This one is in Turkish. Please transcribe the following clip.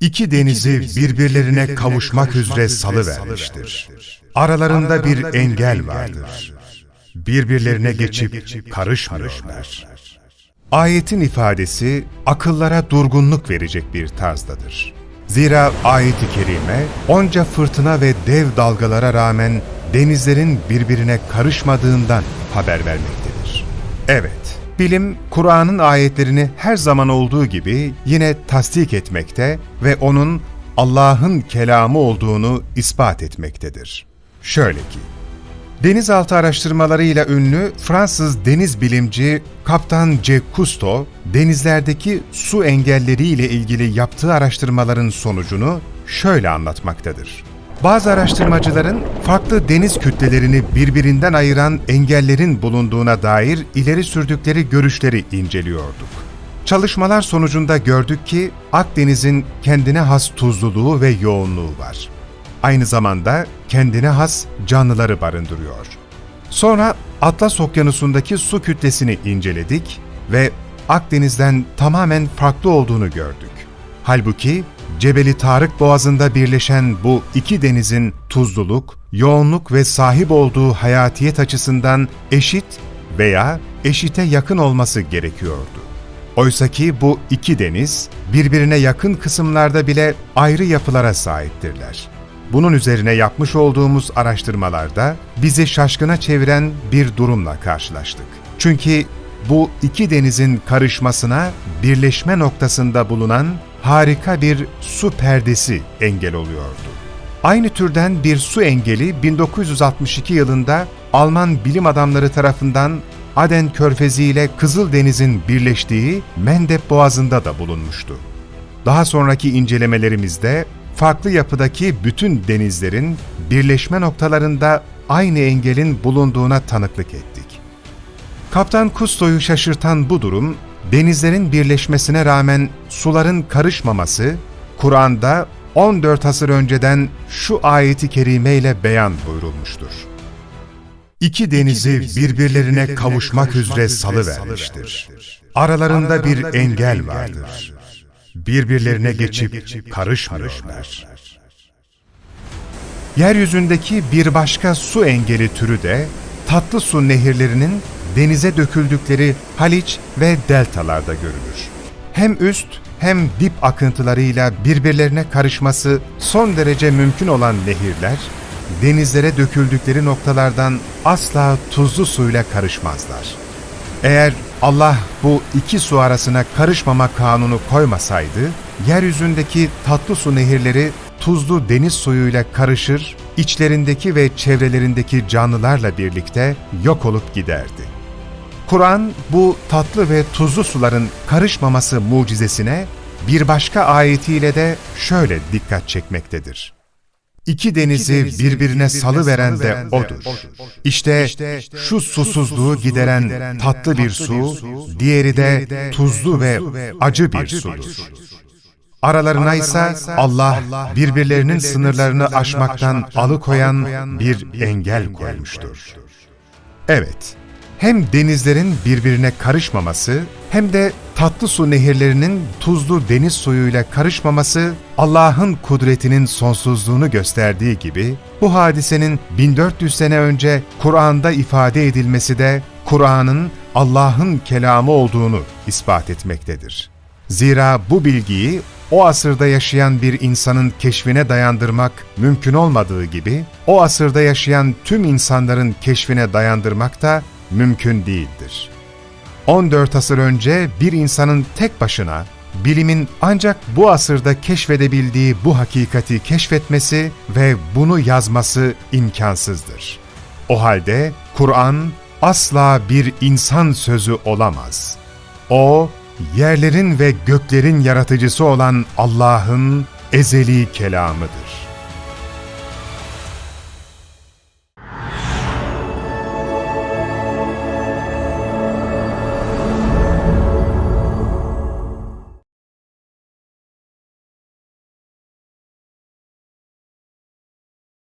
İki denizi birbirlerine kavuşmak üzere salıvermiştir. Aralarında bir engel vardır. Birbirlerine geçip karışmıyorlar. Ayetin ifadesi akıllara durgunluk verecek bir tarzdadır. Zira ayet-i kerime onca fırtına ve dev dalgalara rağmen denizlerin birbirine karışmadığından haber vermektedir. Evet, bilim Kur'an'ın ayetlerini her zaman olduğu gibi yine tasdik etmekte ve onun Allah'ın kelamı olduğunu ispat etmektedir. Şöyle ki, Denizaltı araştırmalarıyla ünlü Fransız deniz bilimci Kaptan Jacques Cousteau, denizlerdeki su engelleriyle ilgili yaptığı araştırmaların sonucunu şöyle anlatmaktadır. Bazı araştırmacıların farklı deniz kütlelerini birbirinden ayıran engellerin bulunduğuna dair ileri sürdükleri görüşleri inceliyorduk. Çalışmalar sonucunda gördük ki Akdeniz'in kendine has tuzluluğu ve yoğunluğu var aynı zamanda kendine has canlıları barındırıyor. Sonra Atlas Okyanusu'ndaki su kütlesini inceledik ve Akdeniz'den tamamen farklı olduğunu gördük. Halbuki Cebeli Tarık Boğazı'nda birleşen bu iki denizin tuzluluk, yoğunluk ve sahip olduğu hayatiyet açısından eşit veya eşite yakın olması gerekiyordu. Oysaki bu iki deniz birbirine yakın kısımlarda bile ayrı yapılara sahiptirler. Bunun üzerine yapmış olduğumuz araştırmalarda bizi şaşkına çeviren bir durumla karşılaştık. Çünkü bu iki denizin karışmasına birleşme noktasında bulunan harika bir su perdesi engel oluyordu. Aynı türden bir su engeli 1962 yılında Alman bilim adamları tarafından Aden Körfezi ile Kızıldeniz'in birleştiği Mendeb Boğazı'nda da bulunmuştu. Daha sonraki incelemelerimizde farklı yapıdaki bütün denizlerin birleşme noktalarında aynı engelin bulunduğuna tanıklık ettik. Kaptan Kusto'yu şaşırtan bu durum, denizlerin birleşmesine rağmen suların karışmaması, Kur'an'da 14 asır önceden şu ayeti kerimeyle beyan buyurulmuştur. İki denizi birbirlerine kavuşmak üzere salıvermiştir. Aralarında bir engel vardır birbirlerine geçip karışmıyorlar. Yeryüzündeki bir başka su engeli türü de tatlı su nehirlerinin denize döküldükleri Haliç ve deltalarda görülür. Hem üst hem dip akıntılarıyla birbirlerine karışması son derece mümkün olan nehirler, denizlere döküldükleri noktalardan asla tuzlu suyla karışmazlar. Eğer Allah bu iki su arasına karışmama kanunu koymasaydı, yeryüzündeki tatlı su nehirleri tuzlu deniz suyuyla karışır, içlerindeki ve çevrelerindeki canlılarla birlikte yok olup giderdi. Kur'an bu tatlı ve tuzlu suların karışmaması mucizesine bir başka ayetiyle de şöyle dikkat çekmektedir. İki denizi birbirine salıveren de O'dur. İşte şu susuzluğu gideren tatlı bir su, diğeri de tuzlu ve acı bir sudur. Aralarına ise Allah birbirlerinin sınırlarını aşmaktan alıkoyan bir engel koymuştur. Evet, hem denizlerin birbirine karışmaması hem de tatlı su nehirlerinin tuzlu deniz suyuyla karışmaması Allah'ın kudretinin sonsuzluğunu gösterdiği gibi bu hadisenin 1400 sene önce Kur'an'da ifade edilmesi de Kur'an'ın Allah'ın kelamı olduğunu ispat etmektedir. Zira bu bilgiyi o asırda yaşayan bir insanın keşfine dayandırmak mümkün olmadığı gibi, o asırda yaşayan tüm insanların keşfine dayandırmak da mümkün değildir. 14 asır önce bir insanın tek başına bilimin ancak bu asırda keşfedebildiği bu hakikati keşfetmesi ve bunu yazması imkansızdır. O halde Kur'an asla bir insan sözü olamaz. O, yerlerin ve göklerin yaratıcısı olan Allah'ın ezeli kelamıdır.